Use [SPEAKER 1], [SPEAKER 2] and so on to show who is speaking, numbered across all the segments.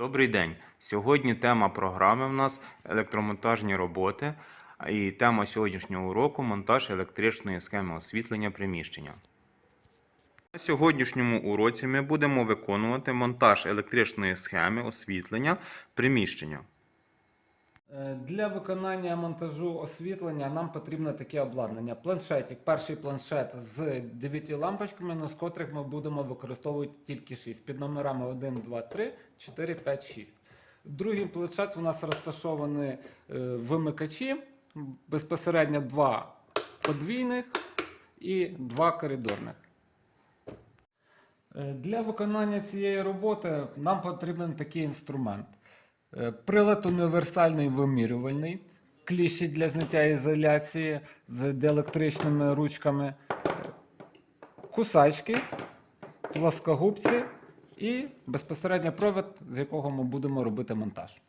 [SPEAKER 1] Добрий день. Сьогодні тема програми в нас електромонтажні роботи. І тема сьогоднішнього уроку монтаж електричної схеми освітлення приміщення. На сьогоднішньому уроці ми будемо виконувати монтаж електричної схеми освітлення приміщення.
[SPEAKER 2] Е, Для виконання монтажу освітлення нам потрібно таке обладнання. Планшетик, перший планшет з 9 лампочками, з котрих ми будемо використовувати тільки 6 під номерами 1, 2, 3, 4, 5, 6. Другий планшет у нас розташовані е, вимикачі, безпосередньо два подвійних і два коридорних. Е, Для виконання цієї роботи нам потрібен такий інструмент. Е, Прилад універсальний вимірювальний, кліщі для зняття ізоляції з діелектричними ручками, е, кусачки, плоскогубці і безпосередньо провід, з якого ми будемо робити монтаж.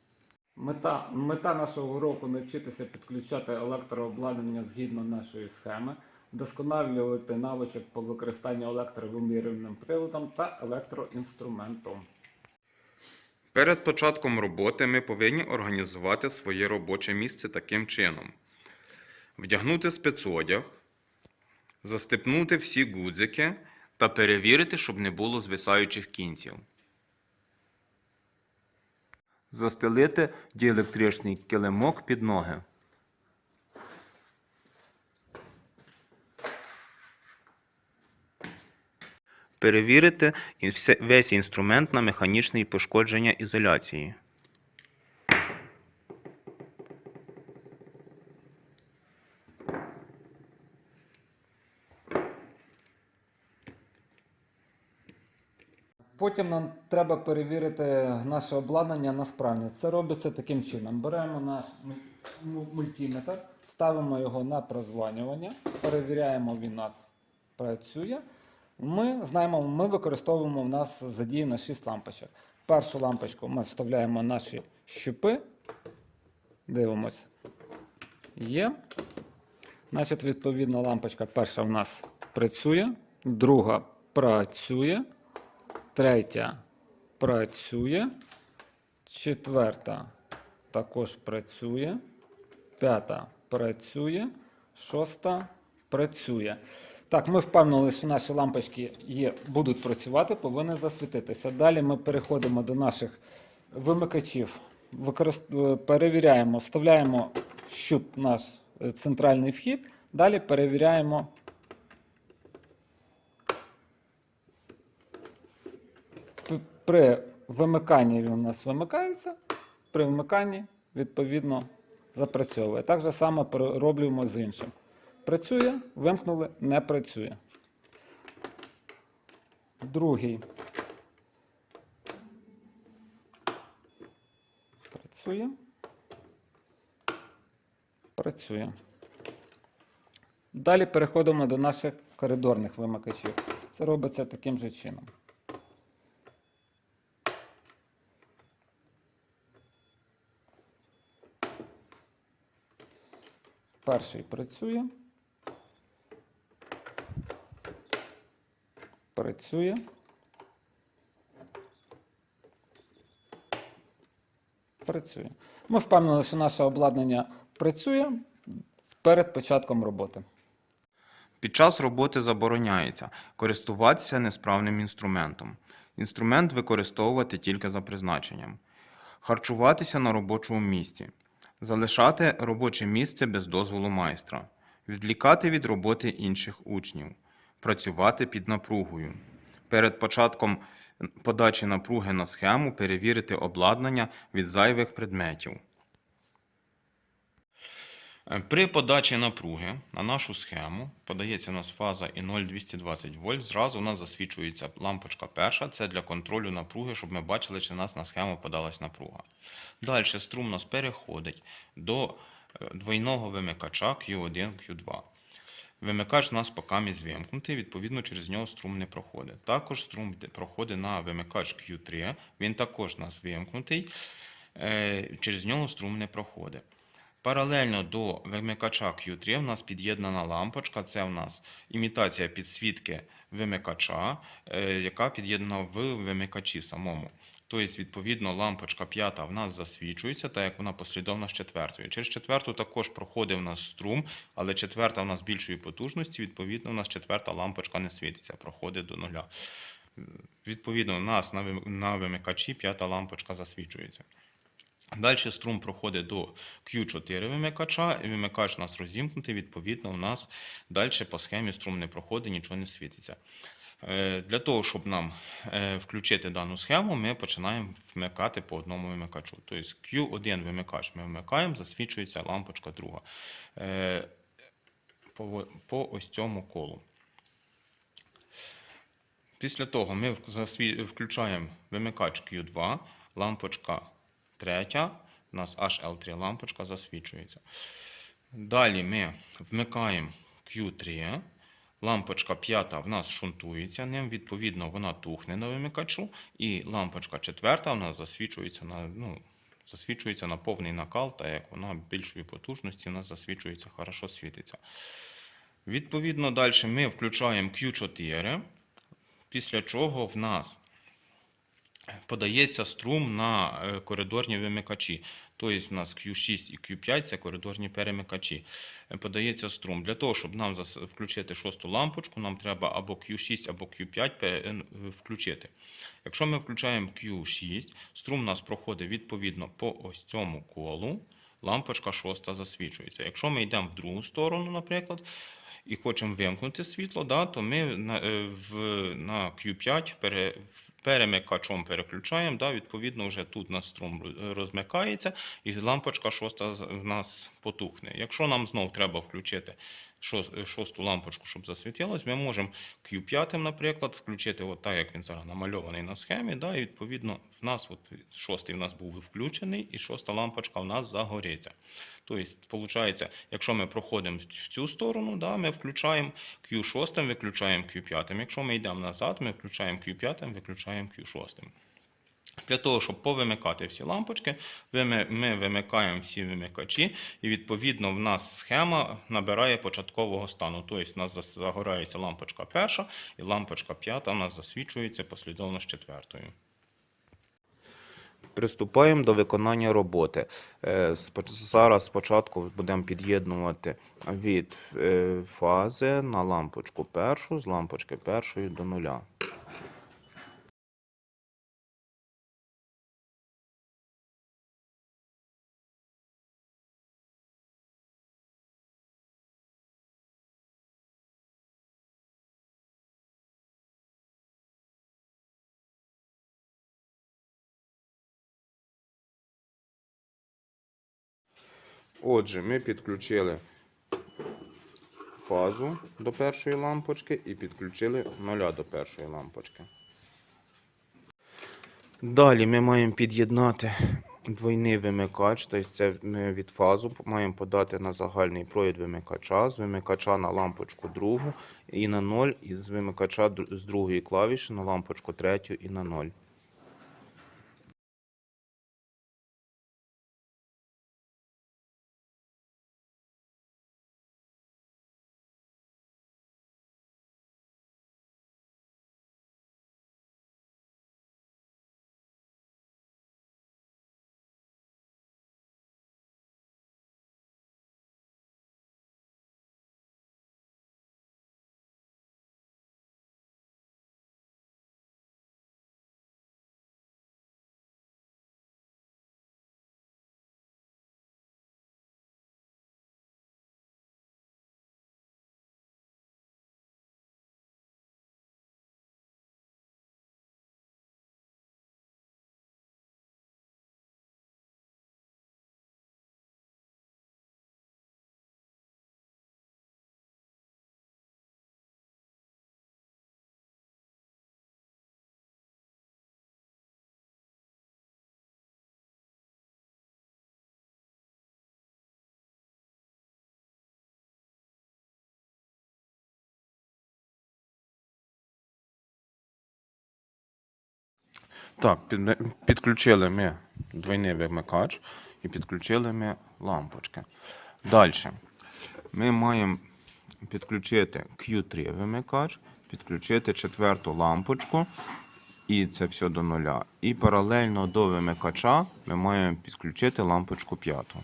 [SPEAKER 2] Мета, мета нашого уроку навчитися підключати електрообладнання згідно нашої схеми, вдосконалювати навичок по використанню електровимірювальним приладом та електроінструментом.
[SPEAKER 1] Перед початком роботи ми повинні організувати своє робоче місце таким чином: вдягнути спецодяг, застепнути всі гудзики та перевірити, щоб не було звисаючих кінців. Застелити діелектричний килимок під ноги. Перевірити весь інструмент на механічне пошкодження ізоляції.
[SPEAKER 2] Потім нам треба перевірити наше обладнання на справність. Це робиться таким чином. Беремо наш мультиметр, ставимо його на прозванювання, перевіряємо, він у нас працює. Ми знаємо, ми використовуємо в нас задіяно 6 лампочок. Першу лампочку ми вставляємо наші щупи. Дивимось. Є. Значить, відповідно, лампочка перша в нас працює, друга працює. Третя працює. Четверта також працює. П'ята працює. Шоста працює. Так, ми впевнили, що наші лампочки є, будуть працювати, повинні засвітитися. Далі ми переходимо до наших вимикачів. Використ- е, Перевіряємо, вставляємо щуп наш е, центральний вхід. Далі перевіряємо при вимиканні він у нас вимикається, при вмиканні, відповідно, запрацьовує. Так же само пер- роблюємо з іншим. Працює, вимкнули, не працює. Другий. Працює. Працює. Далі переходимо до наших коридорних вимикачів. Це робиться таким же чином. Перший працює. Працює. Працює. Ми впевнені, що наше обладнання працює перед початком роботи.
[SPEAKER 1] Під час роботи забороняється користуватися несправним інструментом. Інструмент використовувати тільки за призначенням. Харчуватися на робочому місці. Залишати робоче місце без дозволу майстра. Відвлікати від роботи інших учнів. Працювати під напругою. Перед початком подачі напруги на схему перевірити обладнання від зайвих предметів. При подачі напруги на нашу схему подається у нас фаза і 0,220 вольт. Зразу у нас засвічується лампочка перша. Це для контролю напруги, щоб ми бачили, чи у нас на схему подалась напруга. Далі струм у нас переходить до е, двойного вимикача Q1, Q2. Вимикач у нас поки місь вимкнутий, відповідно, через нього струм не проходить. Також струм проходить на вимикач Q3, він також у нас вимкнутий, е, через нього струм не проходить. Паралельно до вимикача Q3 у нас під'єднана лампочка. Це у нас імітація підсвітки вимикача, е, яка під'єднана в вимикачі самому. Тобто, відповідно, лампочка п'ята в нас засвічується, так як вона послідовна з четвертою. Через четверту також проходить у нас струм, але четверта у нас більшої потужності, відповідно, у нас четверта лампочка не світиться, проходить до нуля. Відповідно, у нас на вимикачі п'ята лампочка засвічується. Далі струм проходить до Q4 вимикача, і вимикач у нас розімкнутий, відповідно, у нас далі по схемі струм не проходить, нічого не світиться. Е, Для того, щоб нам е, включити дану схему, ми починаємо вмикати по одному вимикачу. Тобто Q1 вимикач ми вмикаємо, засвічується лампочка друга. Е, По, ось цьому колу. Після того ми включаємо вимикач Q2, лампочка третя, у нас HL3 лампочка засвічується. Далі ми вмикаємо Q3, лампочка п'ята в нас шунтується ним, відповідно, вона тухне на вимикачу, і лампочка четверта в нас засвічується на, ну, засвічується на повний накал, так як вона більшої потужності в нас засвічується, хорошо світиться. Відповідно, далі ми включаємо Q4, після чого в нас подається струм на е, коридорні вимикачі. Тобто в нас Q6 і Q5 це коридорні перемикачі. Е, Подається струм. Для того, щоб нам включити шосту лампочку, нам треба або Q6, або Q5 е, включити. Якщо ми включаємо Q6, струм у нас проходить відповідно по ось цьому колу. Лампочка шоста засвічується. Якщо ми йдемо в другу сторону, наприклад, і хочемо вимкнути світло, да, то ми на, е, в, на Q5 пере, перемикачом переключаємо, да, відповідно, вже тут у нас струм розмикається, і лампочка шоста в нас потухне. Якщо нам знов треба включити шосту лампочку, щоб засвітилась, ми можемо Q5, наприклад, включити от так, як він зараз намальований на схемі. Да, і відповідно, в нас от шостий в нас був включений, і шоста лампочка в нас загориться. Тобто, виходить, якщо ми проходимо в цю- сторону, да, ми включаємо Q6, виключаємо Q5. Якщо ми йдемо назад, ми включаємо Q5, виключаємо Q6. Для того, щоб повимикати всі лампочки, ми вимикаємо всі вимикачі, і відповідно в нас схема набирає початкового стану. Тобто, в нас загорається лампочка перша, і лампочка п'ята у нас засвічується послідовно з четвертою. Приступаємо до виконання роботи. Е, Зараз спочатку будемо під'єднувати від е, фази на лампочку першу, з лампочки першої до нуля. Отже, ми підключили фазу до першої лампочки і підключили нуля до першої лампочки. Далі ми маємо під'єднати двойний вимикач, тобто це ми від фазу маємо подати на загальний провід вимикача, з вимикача на лампочку другу і на 0, і з вимикача з другої клавіші на лампочку третю і на 0. Так, підключили ми двойний вимикач і підключили ми лампочки. Далі ми маємо підключити Q3 вимикач, підключити четверту лампочку І це все до нуля. І паралельно до вимикача ми маємо підключити лампочку п'яту.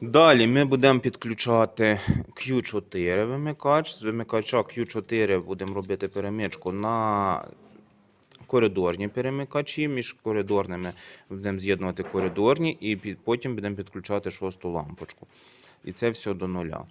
[SPEAKER 1] Далі ми будемо підключати Q4 вимикач. З вимикача Q4 будемо робити перемичку на коридорні перемикачі. Між коридорними будемо з'єднувати коридорні і потім будемо підключати шосту лампочку. І це все до нуля.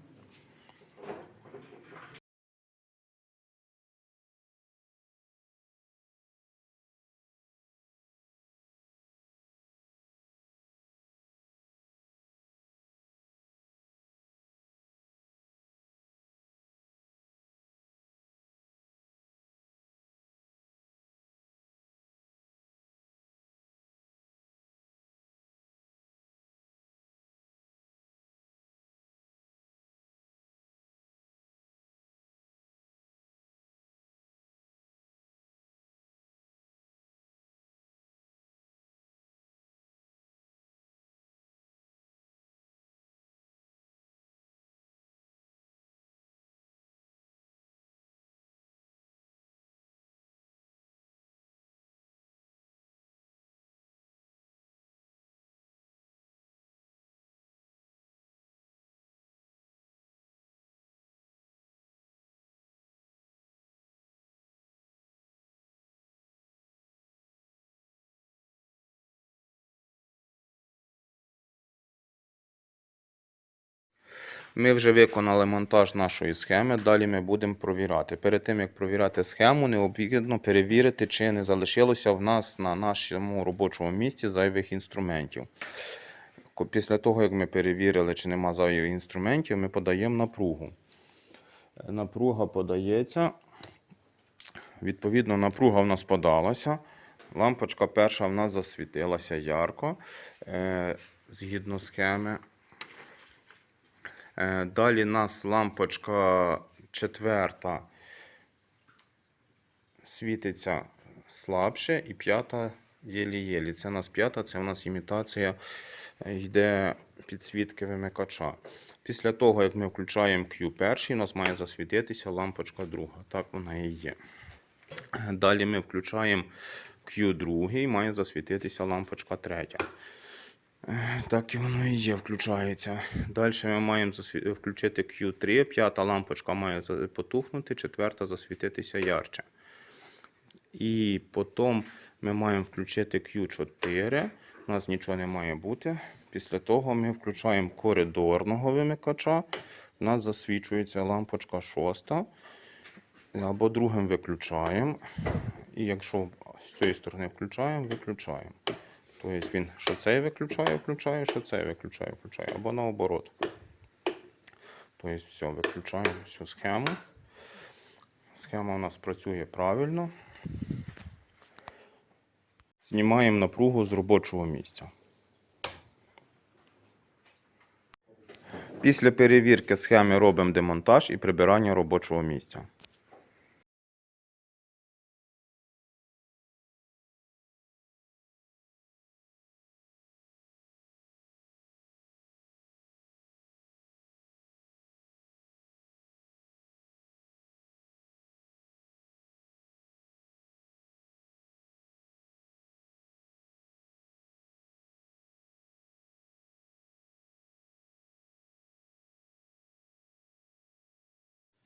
[SPEAKER 1] Ми вже виконали монтаж нашої схеми. Далі ми будемо провіряти. Перед тим як провіряти схему, необхідно перевірити, чи не залишилося в нас на нашому робочому місці зайвих інструментів. Після того, як ми перевірили, чи нема зайвих інструментів, ми подаємо напругу. Е, Напруга подається. Відповідно, напруга в нас подалася. Лампочка перша в нас засвітилася ярко, е, згідно схеми. Е, Далі нас лампочка четверта світиться слабше, і п'ята єлі-єлі. Це у нас п'ята, це у нас імітація е, йде підсвітки вимикача. Після того, як ми включаємо Q перший, у нас має засвітитися лампочка друга. Так вона і є. Далі ми включаємо Q другий, має засвітитися лампочка третя. Так і воно і є, включається. Далі ми маємо засві- включити Q3, п'ята лампочка має потухнути, четверта засвітитися ярче. І потім ми маємо включити Q4. У нас нічого не має бути. Після того ми включаємо коридорного вимикача. У нас засвічується лампочка шоста. Або другим виключаємо. І якщо з цієї сторони включаємо, виключаємо. Тобто він що цей виключає, включає, що цей виключає, включає. Або наоборот. Тобто все, виключаємо всю схему. Схема у нас працює правильно. Знімаємо напругу з робочого місця. Після перевірки схеми робимо демонтаж і прибирання робочого місця.